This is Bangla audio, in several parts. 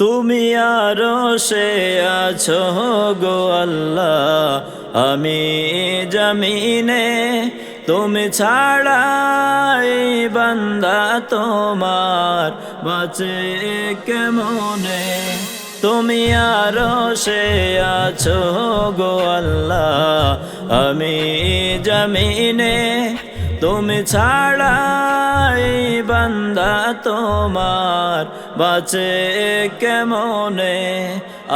তুমি আরও সে আছো গো আল্লাহ। আমি জমিনে তুমি ছাড়াই বান্দা তোমার। বাঁচে কেমনে? তুমি আরও সে আছো গো আল্লাহ। আমি জমিনে তুমি ছাড়াই বান্দা তোমার বাঁচে কেমনে?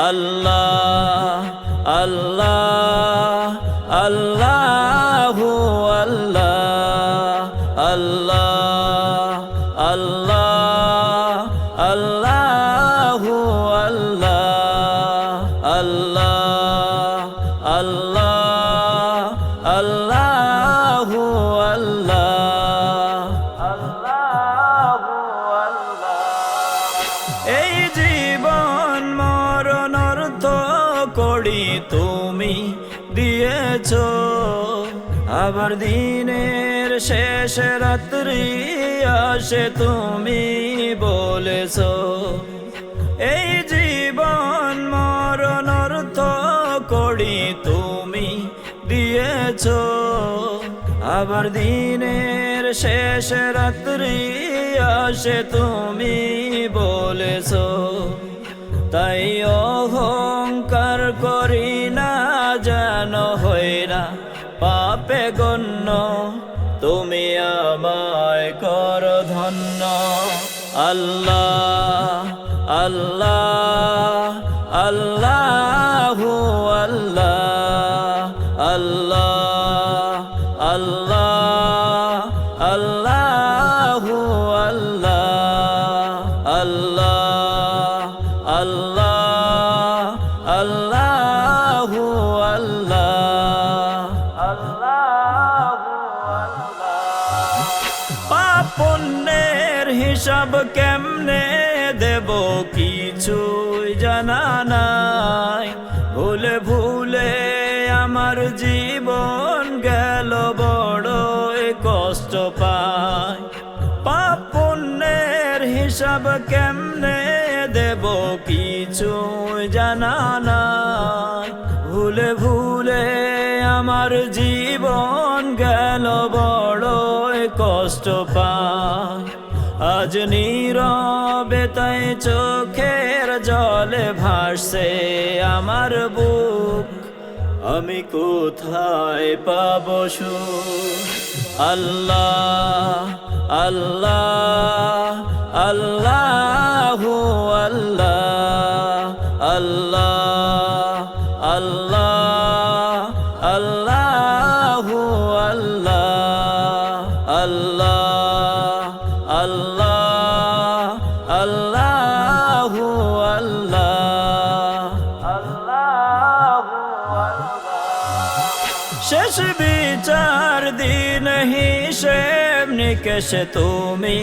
আল্লাহ আল্লাহ আল্লাহ আল্লাহ আল্লাহ আল্লাহ আল্লাহ আল্লাহ আল্লাহ আল্লাহ আল্লাহ দিয়েছ। আবার দিনের শেষ রাত্রি আসে তুমি বলেছ, এই জীবন মরণ অর্থ করি তুমি দিয়েছ। আবার দিনের শেষ রাত্রি আসে তুমি বলেছ, তাই অহংকার করি গণ্য, তুমি আমায় কর ধন্য। আল্লাহ আল্লাহ আল্লাহ আল্লাহ আল্লাহ আল্লাহ আল্লাহ আল্লাহ আল্লাহ আল্লাহ আল্লাহ হিসাব কেমনে দেব কিছুই জানা নাই। ভুলে ভুলে আমার জীবন গেল বড় কষ্ট পায় পাপনের হিসাব কেমনে দেব কিছুই জানা নাই। ভুলে ভুলে আমার জীবন গেল বড় কষ্ট পায় আজ নীরবে তাই চোখের জলে ভাসছে আমার বুক। আমি কোথায় পাব সুখ? আল্লাহ আল্লাহ আল্লাহ আল্লাহ আল্লাহ আল্লাহ। আল্লাহ আল্লাহ। শেষ বিচার দিন হিসেব নিকেশ তুমি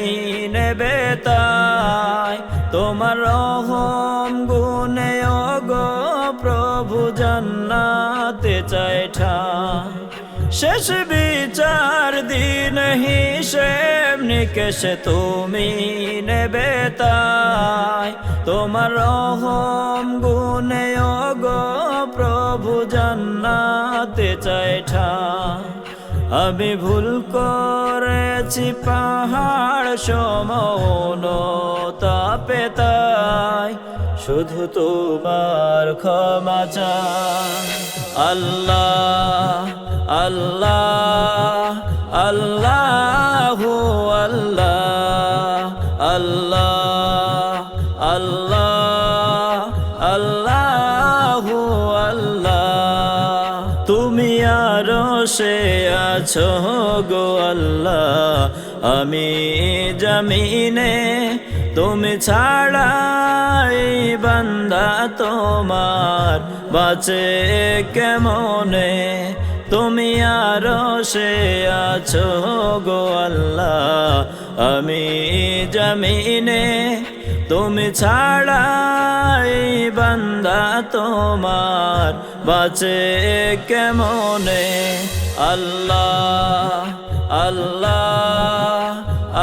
নেবে তাই। তোমার রহম গুণে গো প্রভু জান্নাতে চাই ঠাই। শেষ বিচার দিন হিসেব নিকেশ তুমি নেবে তাই। তোমার রহম গুণে গো প্রভু জান্নাতে চাই আমি ভুল করেছি পাহাড় সমন তাপে তাই। শুধু তোমার ক্ষমা চাই। আল্লাহ আল্লাহ আল্লাহ আল্লাহ আল্লাহ আল্লাহ আল্লাহ আল্লাহ। তুমি আরও সে আছো গো আল্লাহ, আমি জমিনে তুমি ছাড়াই বান্দা তোমার। বাঁচে কেমনে? তুমি আরও সে আছো গো আল্লাহ। আমি জমিনে তুমি ছাড়াই বান্দা তোমার। বাঁচে কেমনে? আল্লাহ আল্লাহ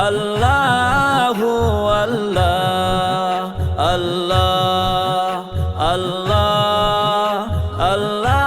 আল্লাহ আল্লাহ আল্লাহ আল্লাহ আল্লাহ।